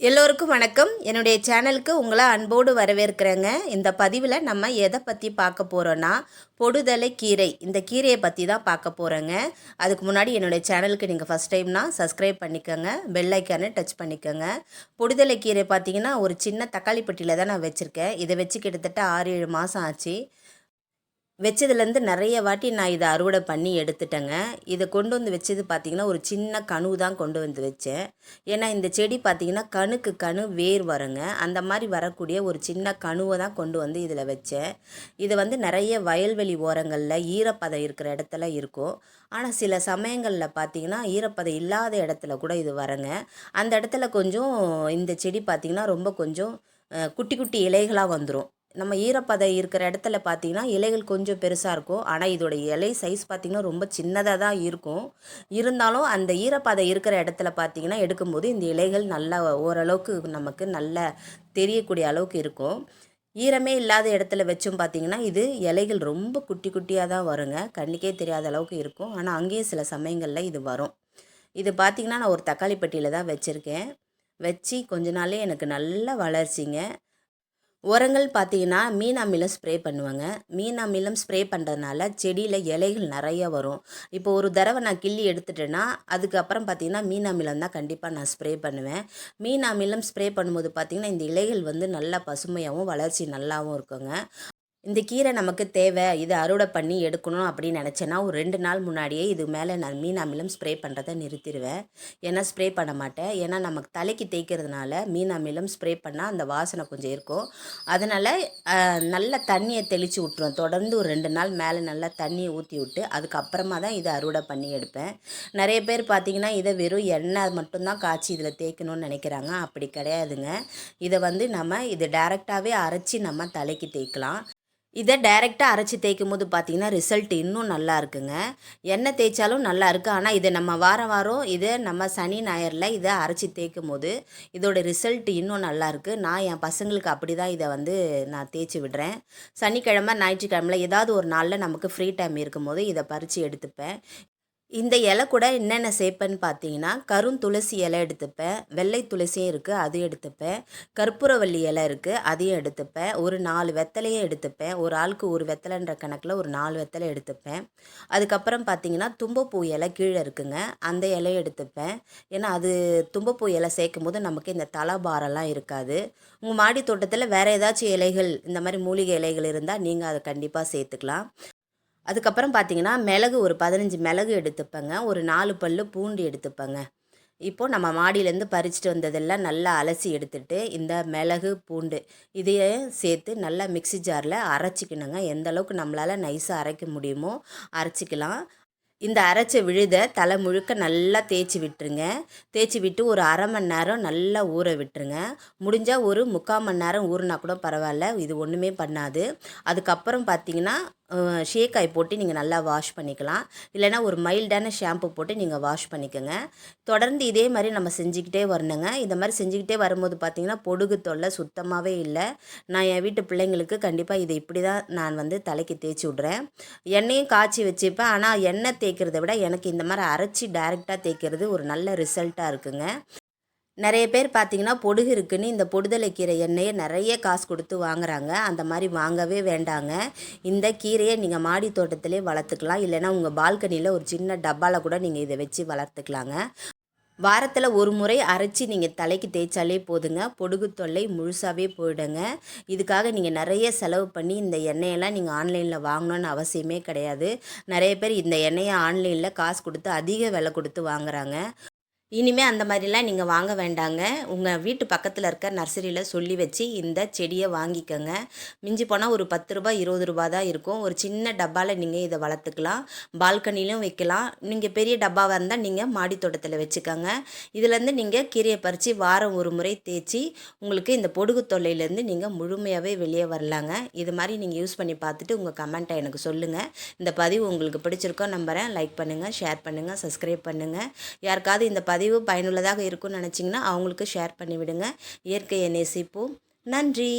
எல்லோருக்கும் வணக்கம். என்னுடைய சேனலுக்கு உங்களை அன்போடு வரவேற்கிறேங்க. இந்த பதிவில் நம்ம எதை பற்றி பார்க்க போகிறோன்னா பொடுதலை கீரை. இந்த கீரையை பற்றி தான் பார்க்க போகிறோங்க அதுக்கு முன்னாடி என்னுடைய சேனலுக்கு நீங்கள் ஃபஸ்ட் டைம்னா சப்ஸ்கிரைப் பண்ணிக்கோங்க. பெல் டச் பண்ணிக்கோங்க. பொடுதலை கீரை பார்த்தீங்கன்னா ஒரு சின்ன தக்காளி பெட்டியில் தான் நான் வச்சுருக்கேன். இதை வச்சு கிட்டத்தட்ட ஆறு ஏழு மாதம் ஆச்சு. வச்சதுலேருந்து நிறைய வாட்டி நான் இதை அறுவடை பண்ணி எடுத்துட்டேங்க. இதை கொண்டு வந்து வச்சது பார்த்திங்கன்னா ஒரு சின்ன கணு தான் கொண்டு வந்து வச்சேன். ஏன்னா இந்த செடி பார்த்திங்கன்னா கணுக்கு கணு வேர் வருங்க. அந்த மாதிரி வரக்கூடிய ஒரு சின்ன கணுவை தான் கொண்டு வந்து இதில் வச்சேன். இது வந்து நிறைய வயல்வெளி ஓரங்களில் ஈரப்பதம் இருக்கிற இடத்துல இருக்கும். ஆனால் சில சமயங்களில் பார்த்திங்கன்னா ஈரப்பதம் இல்லாத இடத்துல கூட இது வரங்க. அந்த இடத்துல கொஞ்சம் இந்த செடி பார்த்திங்கன்னா ரொம்ப கொஞ்சம் குட்டி குட்டி இலைகளாக வந்துடும் நம்ம ஈரப்பதை இருக்கிற இடத்துல பார்த்தீங்கன்னா இலைகள் கொஞ்சம் பெருசாக இருக்கும். ஆனால் இதோட இலை சைஸ் பார்த்திங்கன்னா ரொம்ப சின்னதாக தான் இருக்கும். இருந்தாலும் அந்த ஈரப்பதம் இருக்கிற இடத்துல பார்த்திங்கன்னா எடுக்கும்போது இந்த இலைகள் நல்லா ஓரளவுக்கு நமக்கு நல்ல தெரியக்கூடிய அளவுக்கு இருக்கும். ஈரமே இல்லாத இடத்துல வச்சும் பார்த்திங்கன்னா இது இலைகள் ரொம்ப குட்டி குட்டியாக தான் வருங்க. கண்ணுக்கே தெரியாத அளவுக்கு இருக்கும். ஆனால் அங்கேயும் சில சமயங்களில் இது வரும். இது பார்த்திங்கன்னா நான் ஒரு தக்காளி பெட்டியில் தான் வச்சுருக்கேன். வச்சு கொஞ்ச நாளே எனக்கு நல்ல வளர்ச்சிங்க. உரங்கள் பார்த்தீங்கன்னா மீன் அமிலம் ஸ்ப்ரே பண்ணுவாங்க. மீன் அமிலம் ஸ்ப்ரே பண்ணுறதுனால செடியில் இலைகள் நிறைய வரும். இப்போ ஒரு தடவை நான் கிள்ளி எடுத்துட்டேன்னா அதுக்கப்புறம் பார்த்தீங்கன்னா மீன் அமிலம் தான் கண்டிப்பாக நான் ஸ்ப்ரே பண்ணுவேன். மீன் அமிலம் ஸ்ப்ரே பண்ணும்போது பார்த்திங்கன்னா இந்த இலைகள் வந்து நல்லா பசுமையாகவும் வளர்ச்சி நல்லாவும் இருக்குங்க. இந்த கீரை நமக்கு தேவை இதை அறுவடை பண்ணி எடுக்கணும் அப்படின்னு நினச்சேன்னா ஒரு ரெண்டு நாள் முன்னாடியே இது மேலே நான் மீன் அமிலம் ஸ்ப்ரே பண்ணுறதை நிறுத்திடுவேன் ஏன்னா ஸ்ப்ரே பண்ண மாட்டேன். ஏன்னா நமக்கு தலைக்கு தேய்க்கிறதுனால மீன் அமிலம் ஸ்ப்ரே பண்ணால் அந்த வாசனை கொஞ்சம் இருக்கும். அதனால் நல்ல தண்ணியை தெளித்து விட்ருவேன் தொடர்ந்து ஒரு ரெண்டு நாள் மேலே நல்லா தண்ணியை ஊற்றி விட்டு அதுக்கப்புறமா தான் இதை அறுவடை பண்ணி எடுப்பேன். நிறைய பேர் பார்த்திங்கன்னா இதை வெறும் எண்ணெய் மட்டும்தான் காய்ச்சி இதில் தேய்க்கணும்னு நினைக்கிறாங்க. அப்படி கிடையாதுங்க. இதை வந்து நம்ம இதை டேரெக்டாகவே அரைச்சி நம்ம தலைக்கு தேய்க்கலாம். இதை டைரெக்டாக அரைச்சி தேய்க்கும் போது பார்த்தீங்கன்னா ரிசல்ட் இன்னும் நல்லா இருக்குங்க. எண்ணெய் தேய்ச்சாலும் நல்லா இருக்குது ஆனால் இதை நம்ம வாரம் வாரம் இதை நம்ம சனி ஞாயிறில் இதை அரைச்சி தேய்க்கும் போது இதோட ரிசல்ட் இன்னும் நல்லா இருக்குது நான் என் பசங்களுக்கு அப்படி தான் இதை வந்து நான் தேய்ச்சி விடுறேன். சனிக்கிழமை ஞாயிற்றுக்கிழமையில் ஏதாவது ஒரு நாளில் நமக்கு ஃப்ரீ டைம் இருக்கும்போது இதை பறித்து எடுத்துப்பேன். இந்த இலை கூட என்னென்ன சேர்ப்பேன்னு பார்த்தீங்கன்னா கரும் துளசி இலை எடுத்துப்பேன் வெள்ளை துளசியும் இருக்குது அதையும் எடுத்துப்பேன் கற்பூரவள்ளி இலை இருக்குது அதையும் எடுத்துப்பேன் ஒரு நாலு வெத்தலையும் எடுத்துப்பேன் ஒரு ஆளுக்கு ஒரு வெத்தலைன்ற கணக்கில் ஒரு நாலு வெத்தலை எடுத்துப்பேன். அதுக்கப்புறம் பார்த்தீங்கன்னா தும்பப்பூ இலை கீழே இருக்குங்க அந்த இலையை எடுத்துப்பேன். ஏன்னா அது தும்பப்பூ இலை சேர்க்கும் போது நமக்கு இந்த தலைபாரெல்லாம் இருக்காது. உங்கள் மாடி தோட்டத்தில் வேறு ஏதாச்சும் இலைகள் இந்த மாதிரி மூலிகை இலைகள் இருந்தால் நீங்கள் அதை கண்டிப்பாக சேர்த்துக்கலாம். அதுக்கப்புறம் பார்த்தீங்கன்னா மிளகு ஒரு பதினஞ்சு மிளகு எடுத்துப்பேங்க. ஒரு நாலு பல் பூண்டு எடுத்துப்பேங்க. இப்போது நம்ம மாடியிலேருந்து பறிச்சுட்டு வந்ததெல்லாம் நல்லா அலசி எடுத்துட்டு இந்த மிளகு பூண்டு இதையும் சேர்த்து நல்லா மிக்சி ஜாரில் அரைச்சிக்கணுங்க. எந்த அளவுக்கு நம்மளால் நைஸாக அரைக்க முடியுமோ அரைச்சிக்கலாம். இந்த அரைச்ச விழுதை தலை முழுக்க நல்லா தேய்ச்சி விட்டுருங்க. தேய்ச்சி விட்டு ஒரு அரை மணி நேரம் நல்லா ஊற விட்டுருங்க. முடிஞ்சால் ஒரு முக்கால் மணி நேரம் ஊறினா கூட பரவாயில்ல. இது ஒன்றுமே பண்ணாது. அதுக்கப்புறம் பார்த்திங்கன்னா ஷேக்காய் போட்டு நீங்கள் நல்லா வாஷ் பண்ணிக்கலாம். இல்லைனா ஒரு மைல்டான ஷாம்பு போட்டு நீங்கள் வாஷ் பண்ணிக்கோங்க. தொடர்ந்து இதே மாதிரி நம்ம செஞ்சுக்கிட்டே வரணுங்க. இந்த மாதிரி செஞ்சுக்கிட்டே வரும்போது பார்த்திங்கன்னா பொடுகு தொல்லை சுத்தமாகவே இல்லை. நான் என் வீட்டு பிள்ளைங்களுக்கு கண்டிப்பாக இதை இப்படி தான் நான் வந்து தலைக்கு தேய்ச்சி விட்றேன். எண்ணெயும் காய்ச்சி வச்சுப்பேன். ஆனால் எண்ணெய் தேய்க்கிறத விட எனக்கு இந்த மாதிரி அரைச்சி டேரெக்டாக தேய்க்கிறது ஒரு நல்ல ரிசல்ட்டாக இருக்குங்க. நிறைய பேர் பார்த்தீங்கன்னா பொடுகு இருக்குன்னு இந்த பொடுதலை கீரை எண்ணெயை நிறைய காசு கொடுத்து வாங்குறாங்க. அந்த மாதிரி வாங்கவே வேண்டாங்க. இந்த கீரையை நீங்கள் மாடி தோட்டத்திலே வளர்த்துக்கலாம். இல்லைனா உங்கள் பால்கனியில் ஒரு சின்ன டப்பாவில் கூட நீங்கள் இதை வச்சு வளர்த்துக்கலாங்க. வாரத்தில் ஒரு முறை அரைச்சி நீங்கள் தலைக்கு தேய்ச்சாலே போதுங்க. பொடுகு தொல்லை முழுசாகவே போயிடுங்க. இதுக்காக நீங்கள் நிறைய செலவு பண்ணி இந்த எண்ணெயெல்லாம் நீங்கள் ஆன்லைனில் வாங்கணுன்னு அவசியமே கிடையாது. நிறைய பேர் இந்த எண்ணெயை ஆன்லைனில் காசு கொடுத்து அதிக விலை கொடுத்து வாங்குறாங்க. இனிமேல் அந்த மாதிரிலாம் நீங்கள் வாங்க வேண்டாங்க. உங்கள் வீட்டு பக்கத்தில் இருக்க நர்சரியில் சொல்லி வச்சு இந்த செடியை வாங்கிக்கோங்க. மிஞ்சி போனால் ஒரு பத்து ரூபாய் இருபது ரூபா தான் இருக்கும். ஒரு சின்ன டப்பாவில் நீங்கள் இதை வளர்த்துக்கலாம். பால்கனிலும் வைக்கலாம். நீங்கள் பெரிய டப்பாவாக இருந்தால் நீங்கள் மாடி தோட்டத்தில் வச்சுக்கோங்க. இதுலேருந்து நீங்கள் கீரையை பறித்து வாரம் ஒரு முறை தேய்ச்சி உங்களுக்கு இந்த பொடுகு தொல்லையிலேருந்து நீங்கள் முழுமையாகவே வெளியே வரலாங்க. இது மாதிரி நீங்கள் யூஸ் பண்ணி பார்த்துட்டு உங்கள் கமெண்ட்டை எனக்கு சொல்லுங்கள் இந்த பதிவு உங்களுக்கு பிடிச்சிருக்கோ நம்புகிறேன் லைக் பண்ணுங்கள் ஷேர் பண்ணுங்கள் சப்ஸ்கிரைப் பண்ணுங்கள் யாருக்காவது இந்த பதிவு பயனுள்ளதாக இருக்கும்னு நினச்சிங்கன்னா அவங்களுக்கு ஷேர் பண்ணிவிடுங்க. இயற்கையை நேசிப்போம். நன்றி.